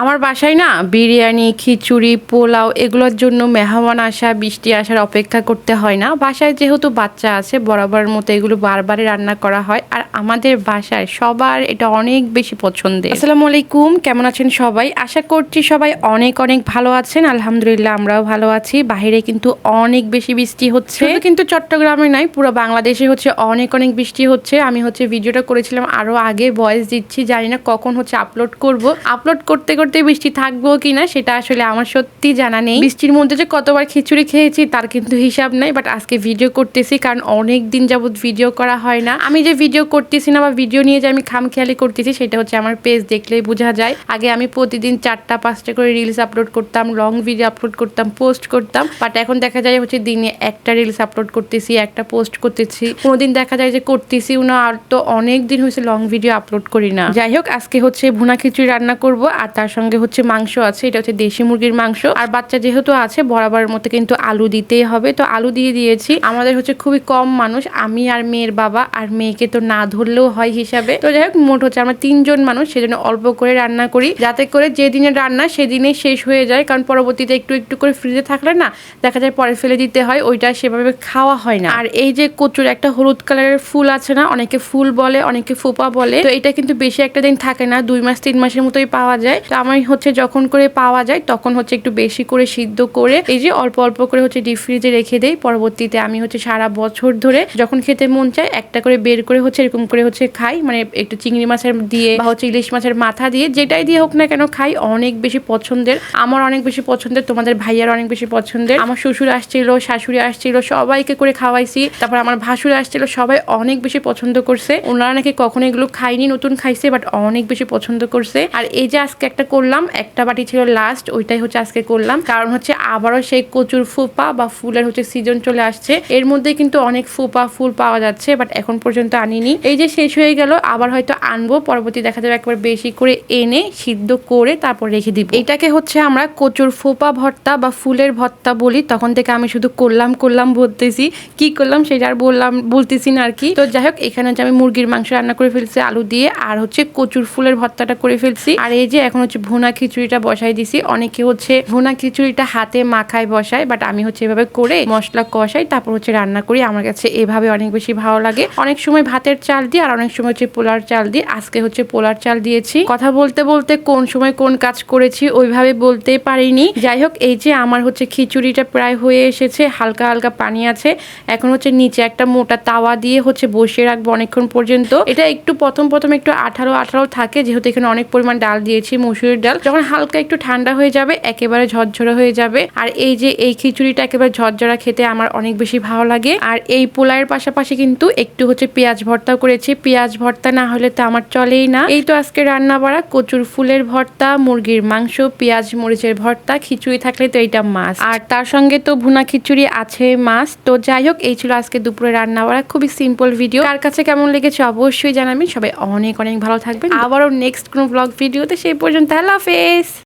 আমার বাসায় না বিরিয়ানি, খিচুড়ি, পোলাও এগুলোর জন্য মেহমান আসা, বৃষ্টি আসার অপেক্ষা করতে হয় না। বাসায় যেহেতু বাচ্চা আছে বরাবরের মতো এগুলো বারবারই রান্না করা হয়। আর আমাদের বাসায় সবার এটা অনেক বেশি পছন্দের। আসসালামু আলাইকুম কেমন আছেন সবাই? আশা করছি সবাই অনেক অনেক ভালো আছেন। আলহামদুলিল্লাহ আমরাও ভালো আছি। বাইরে কিন্তু অনেক বেশি বৃষ্টি হচ্ছে। কিন্তু চট্টগ্রামে নাই পুরো বাংলাদেশে হচ্ছে অনেক অনেক বৃষ্টি হচ্ছে। আমি হচ্ছে ভিডিওটা করেছিলাম আরও আগে ভয়েস দিচ্ছি জানি না কখন হচ্ছে আপলোড করব। আপলোড করতে করতে বৃষ্টি থাকব কিনা সেটা আসলে আমার সত্যি জানা নেই। বৃষ্টির মধ্যে যে কতবার খিচুড়ি খেয়েছি তার কিন্তু হিসাব নাই বাট আজকে ভিডিও করতেছি কারণ অনেক দিন যাবত ভিডিও করা হয় না। আমি যে ভিডিও করতেছি না বা ভিডিও নিয়ে যে আমি খামখেয়ালি করতেছি, সেটা হচ্ছে আমার পেজ দেখলেই বোঝা যায়। আগে আমি প্রতিদিন চারটা, পাঁচটা করে রিলস আপলোড করতাম লং ভিডিও আপলোড করতাম পোস্ট করতাম বাট এখন দেখা যায় হচ্ছে দিনে একটা রিলস আপলোড করতেছি, একটা পোস্ট করতেছি। কোনোদিন দেখা যায় যে করতেছি না, আর তো অনেক দিন হয়েছে লং ভিডিও আপলোড করি না। যাই হোক, আজকে হচ্ছে ভুনা খিচুড়ি রান্না করব, আর তার সঙ্গে হচ্ছে মাংস আছে, এটা হচ্ছে দেশি মুরগির মাংস। আর বাচ্চা যেহেতু আছে বরাবরের মতো কিন্তু আলু দিতেই হবে। তো আলু দিয়ে দিয়েছি। আমাদের হচ্ছে খুবই কম মানুষ, আমি আর মেয়ের বাবা, আর মেয়েকে তো না ধরলেও হয় হিসাবে। তো যাই হোক, মোট হচ্ছে আমরা তিনজন মানুষ, সেজন্য অল্প করে রান্না করি। যাতে করে যে দিনের রান্না সেদিনেই শেষ হয়ে যায়। কারণ পরবর্তীতে একটু একটু করে ফ্রিজে থাকলে না, দেখা যায় পরে ফেলে দিতে হয়, ওইটা সেভাবে খাওয়া হয় না। আর এই যে কচুর একটা হলুদ কালারের ফুল আছে না, অনেকে ফুল বলে, অনেকে ফোপা বলে, তো এটা কিন্তু বেশি একটা দিন থাকে না, দুই মাস, তিন মাসের মতোই পাওয়া যায়। তো আমার হচ্ছে যখন করে পাওয়া যায়, তখন হচ্ছে একটু বেশি করে সিদ্ধ করে, এই যে অল্প অল্প করে হচ্ছে ডিপ ফ্রিজে রেখে দেই। পরবর্তীতে আমি হচ্ছে সারা বছর ধরে যখন খেতে মন চায়, একটা করে বের করে হচ্ছে এরকম করে হচ্ছে খাই মানে একটু চিংড়ি মাছের দিয়ে বা হচ্ছে ইলিশ মাছের মাথা দিয়ে যেটাই দিয়ে হোক না কেন খাই, অনেক বেশি পছন্দের। আমার অনেক বেশি পছন্দের, তোমাদের ভাইয়ার অনেক বেশি পছন্দের। আমার শ্বশুর আসছিল, শাশুড়ি আসছিল, সবাইকে করে খাওয়াইছি। তারপর আমার ভাসুর আসছিল, সবাই অনেক বেশি পছন্দ করছে। ওনারা নাকি কখনো এগুলো খাইনি, নতুন খাইছে বাট অনেক বেশি পছন্দ করছে। আর এই যে আজকে একটা করলাম, একটা বাটি ছিল লাস্ট ওইটাই হচ্ছে আজকে করলাম। কারণ হচ্ছে আবারও সেই কচুর ফুপা বা ফুলের হচ্ছে সিজন চলে আসছে। এর মধ্যে কিন্তু অনেক ফুপা ফুল পাওয়া যাচ্ছে বাট এখন পর্যন্ত আনিনি। এই যে শেষ হয়ে গেল, আবার হয়তো আনব, পরবর্তী দেখা যাবে একবার বেশি করে এনে, সিদ্ধ করে তারপর রেখে দিব। এটাকে হচ্ছে আমরা কচুর ফোপা ভর্তা বা ফুলের ভর্তা বলি, তখন থেকে আমি শুধু করলাম করলাম বলতেছি। কি করলাম সেটা আর বললাম, বলতেছি না আর কি। তো যাই হোক, এখানে হচ্ছে আমি মুরগির মাংস রান্না করে ফেলছি, আলু দিয়ে, আর হচ্ছে কচুর ফুলের ভর্তাটা করে ফেলছি। আর এই যে এখন হচ্ছে ভুনা খিচুড়িটা বসাই দিছি, অনেকে হচ্ছে ভুনা খিচুড়িটা হাতে মাখায় বসায় বাট আমি হচ্ছে এভাবে করে মশলা কষাই, তারপর হচ্ছে রান্না করি। আমার কাছে এভাবে অনেক বেশি ভালো লাগে। অনেক সময় ভাতের চাল দিয়ে, আর অনেক সময় হচ্ছে পোলার চাল দিয়ে। আজকে হচ্ছে পোলার চাল দিয়েছি। কথা বলতে বলতে কোন সময় কোন কাজ করেছি ওইভাবে বলতে পারিনি। যাই হোক, এই যে আমার হচ্ছে খিচুড়িটা প্রায় হয়ে এসেছে, হালকা হালকা পানি আছে। এখন হচ্ছে নিচে একটা মোটা তাওয়া দিয়ে হচ্ছে বসিয়ে রাখব অনেকক্ষণ পর্যন্ত। এটা একটু প্রথম প্রথম একটু আঠারো আঠারো থাকে, যেহেতু এখানে অনেক পরিমাণ ডাল দিয়েছি, মসুরির ডাল। যখন হালকা একটু ঠান্ডা হয়ে যাবে, একেবারে ঝরঝরে হয়ে যাবে। আর এই যে এই খিচুড়িটা একেবারে ঝরঝরা খেতে আমার অনেক বেশি ভালো লাগে। আর এই পোলায়ের পাশাপাশি কিন্তু একটু হচ্ছে পেঁয়াজ ভর্তাও করেছি, পেঁয়াজ ভর্তা না হলে তো আমার চলেই না। এই তো আজকে রান্না বাড়া, কচুর ফুলের ভর্তা, মুরগির মাংস, পেঁয়াজ, মরিচের ভর্তা, খিচুড়ি থাকলে তো এইটা মাছ আর তার সঙ্গে তো ভুনা খিচুড়ি আছে মাছ তো যাই হোক, এই ছিল আজকে দুপুরে রান্না বাড়া, খুবই সিম্পল ভিডিও কার কাছে কেমন লেগেছে অবশ্যই জানাবেন। সবাই অনেক অনেক ভালো থাকবেন। আবারও নেক্সট কোনো ব্লগ ভিডিওতে সেই পর্যন্ত, আল্লাহ হাফেজ।